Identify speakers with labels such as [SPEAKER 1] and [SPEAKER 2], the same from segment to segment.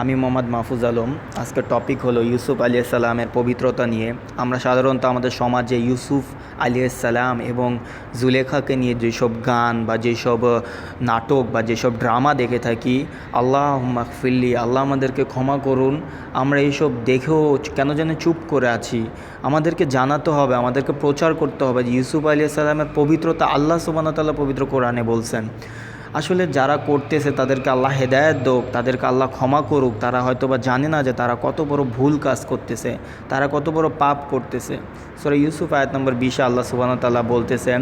[SPEAKER 1] আমি মোহাম্মদ মাহফুজ আলম। আজকের টপিক হলো ইউসুফ সালামের পবিত্রতা নিয়ে। আমরা সাধারণত আমাদের সমাজে ইউসুফ সালাম এবং জুলেখাকে নিয়ে যেসব গান বা যেসব নাটক বা যেসব ড্রামা দেখে থাকি আল্লাহ মাকফিল্লি আল্লাহ আমাদেরকে ক্ষমা করুন। আমরা এইসব দেখেও কেন যেন চুপ করে আছি। আমাদেরকে জানাতে হবে, আমাদেরকে প্রচার করতে হবে যে ইউসুফ সালামের পবিত্রতা আল্লাহ সুবানতাল্লাহ পবিত্র কোরআনে বলছেন। আসলে যারা করতেছে তাদেরকে আল্লাহ হেদায়ত দোক, তাদেরকে আল্লাহ ক্ষমা করুক, তারা হয়তো বা জানে না যে তারা কত বড় ভুল কাজ করতেছে, তারা কত বড় পাপ করতেছে। সরে ইউসুফ আয়াত নম্বর বিশে আল্লাহ সুবাহতাল্লাহ বলতেছেন,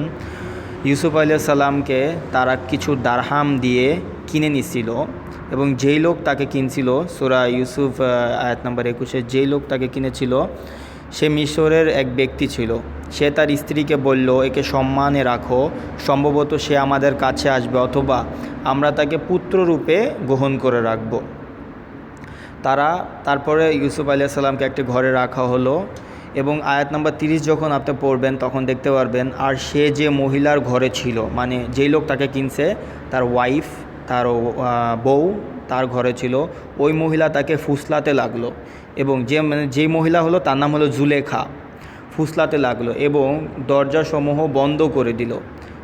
[SPEAKER 1] ইউসুফ আলিয়া সাল্লামকে তারা কিছু দারহাম দিয়ে কিনে নিছিল এবং যেই লোক তাকে কিনছিল, সুরা ইউসুফ আয়াত নম্বর একুশে, যেই লোক তাকে কিনেছিল সে মিশরের এক ব্যক্তি ছিল। সে তার স্ত্রীকে বলল, একে সম্মানে রাখো। সম্ভবত সে আমাদের কাছে আসবে অথবা আমরা তাকে পুত্ররূপে গ্রহণ করে রাখব। তারা, তারপরে ইউসুফ আলিয়া সাল্লামকে একটি ঘরে রাখা হলো এবং আয়াত নাম্বার তিরিশ যখন আপনি পড়বেন, তখন দেখতে পারবেন, আর সে যে মহিলার ঘরে ছিল মানে যেই লোক তাকে কিনছে, তার ওয়াইফ তার বউ তার ঘরে ছিল, ওই মহিলা তাকে ফুসলাতে লাগল এবং যে মানে যেই মহিলা হলো তার নাম হলো জুলেখা। ফুসলাতে লাগল এবং দরজাসমূহ বন্ধ করে দিল।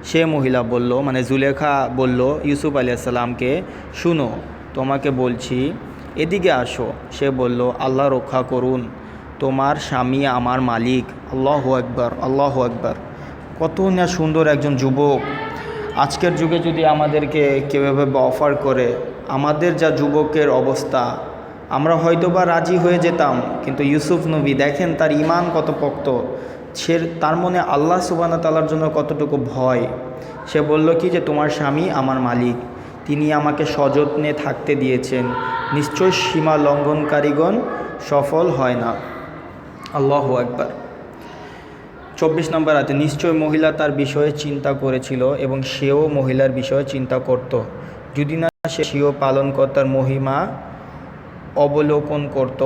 [SPEAKER 1] সে মহিলা বলল মানে জুলেখা বলল, ইউসুফ আলিয়াল্লামকে শুনো, তোমাকে বলছি, এদিকে আসো। সে বলল, আল্লাহ রক্ষা করুন, তোমার স্বামী আমার মালিক, আল্লাহ একবার আল্লাহ একবার কত না সুন্দর একজন যুবক। আজকের যুগে যদি আমাদেরকে কেউ এভাবে অফার করে আমাদের যা যুবকের অবস্থা, আমরা হয়তো বা রাজি হয়ে যেতাম, কিন্তু ইউসুফ নবী দেখেন তার ইমান কত পক্ত, সে তার মনে আল্লাহ সুবানা তালার জন্য কতটুকু ভয়। সে বলল, কি যে তোমার স্বামী আমার মালিক, তিনি আমাকে সযত্নে থাকতে দিয়েছেন, নিশ্চয় সীমা লঙ্ঘনকারীগণ সফল হয় না। আল্লাহ একবার চব্বিশ নম্বর আছে নিশ্চয় মহিলা তার বিষয়ে চিন্তা করেছিল এবং সেও মহিলার বিষয়ে চিন্তা করত। যদি না সেও পালনকর্তার মহিমা অবলোকন করত।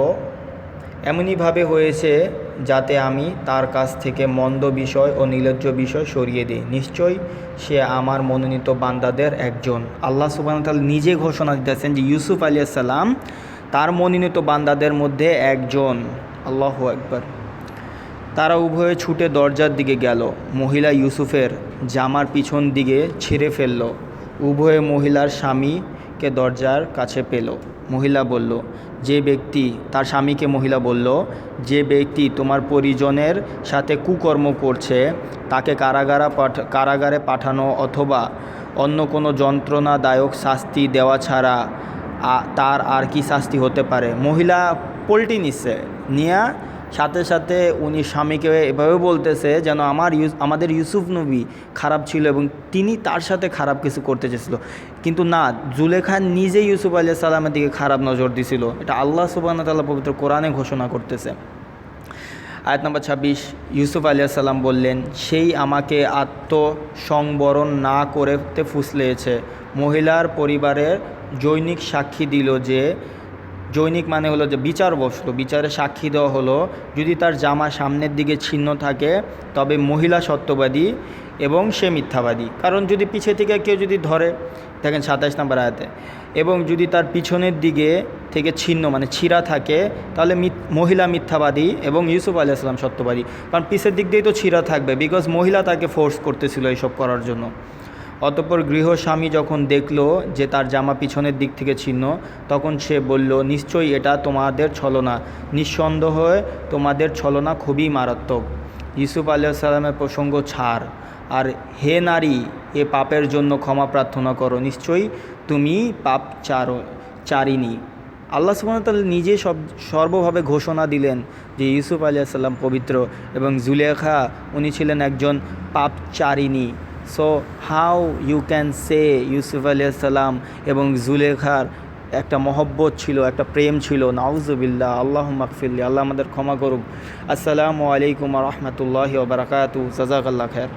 [SPEAKER 1] এমনইভাবে হয়েছে যাতে আমি তার কাছ থেকে মন্দ বিষয় ও নির্লজ্জ বিষয় সরিয়ে দিই। নিশ্চয়ই সে আমার মনোনীত বান্দাদের একজন। আল্লাহ সুবাহতাল নিজে ঘোষণা দিতেছেন যে, ইউসুফ আলিয়া সাল্লাম তার মনোনীত বান্দাদের মধ্যে একজন। আল্লাহ একবার তারা উভয়ে ছুটে দরজার দিকে গেল। মহিলা ইউসুফের জামার পিছন দিকে ছিঁড়ে ফেলল। উভয়ে মহিলার স্বামীকে দরজার কাছে পেল। মহিলা বলল, যে ব্যক্তি তার স্বামীকে মহিলা বলল, যে ব্যক্তি তোমার পরিজনের সাথে কুকর্ম করছে, তাকে কারাগারা পাঠ, কারাগারে পাঠানো অথবা অন্য কোনো যন্ত্রণাদায়ক শাস্তি দেওয়া ছাড়া তার আর কি শাস্তি হতে পারে? মহিলা পোল্টি নিচ্ছে নিয়ে সাথে সাথে উনি স্বামীকে এভাবে বলতেছে যেন আমার ইউস আমাদের ইউসুফ নবী খারাপ ছিল এবং তিনি তার সাথে খারাপ কিছু করতে চেয়েছিল। কিন্তু না জুলেখা নিজে ইউসুফ আলিয়া সাল্লামের দিকে খারাপ নজর দিছিল। এটা আল্লাহ সুবাহ তাল্লাহ পবিত্র কোরআনে ঘোষণা করতেছে। আয়াত নম্বর ছাব্বিশ, ইউসুফ আলিয়া সাল্লাম বললেন, সেই আমাকে আত্মসংবরণ না করতে ফুসলেছে। মহিলার পরিবারের জৈনিক সাক্ষী দিল যে জৈনিক মানে হলো যে বিচার বসল বিচারে সাক্ষী দেওয়া হলো। যদি তার জামা সামনের দিকে ছিন্ন থাকে, তবে মহিলা সত্যবাদী এবং সে মিথ্যাবাদী। কারণ যদি পিছে থেকে কেউ যদি ধরে, দেখেন সাতাশ নাম্বার আয়াতে, এবং যদি তার পিছনের দিকে থেকে ছিন্ন মানে ছিঁড়া থাকে, তাহলে মহিলা মিথ্যাবাদী এবং ইউসুফ আলি আসলাম সত্যবাদী। কারণ পিছের দিক দিয়েই তো ছিঁড়া থাকবে বিকজ মহিলা তাকে ফোর্স করতেছিল এইসব করার জন্য। অতপর গৃহস্বামী যখন দেখল যে তার জামা পিছনের দিক থেকে ছিন্ন, তখন সে বলল, নিশ্চয়ই এটা তোমাদের ছলনা। নিঃসন্দেহ তোমাদের ছলনা খুবই মারাত্মক। ইউসুফ আলিয়া সাল্লামের প্রসঙ্গ ছাড়। আর হে নারী, এ পাপের জন্য ক্ষমা প্রার্থনা করো। নিশ্চয়ই তুমি পাপ চার, চারিনি। আল্লাহ সুবাহতাল নিজে সব, সর্বভাবে ঘোষণা দিলেন যে ইউসুফ আলিয়া সাল্লাম পবিত্র এবং জুলেখা, উনি ছিলেন একজন পাপচারিণী so how you can say Yusuf আলিয়াল্লাম এবং জুলেখার একটা মহব্বত ছিল, একটা প্রেম ছিল? নাউজুবিল্লা আল্লাহ মাকফিল্লি আল্লাহ আমাদের ক্ষমা করুক। আসসালামু আলাইকুম রহমতুল্লাহ বারাকাতু জাজাকাল্লা খের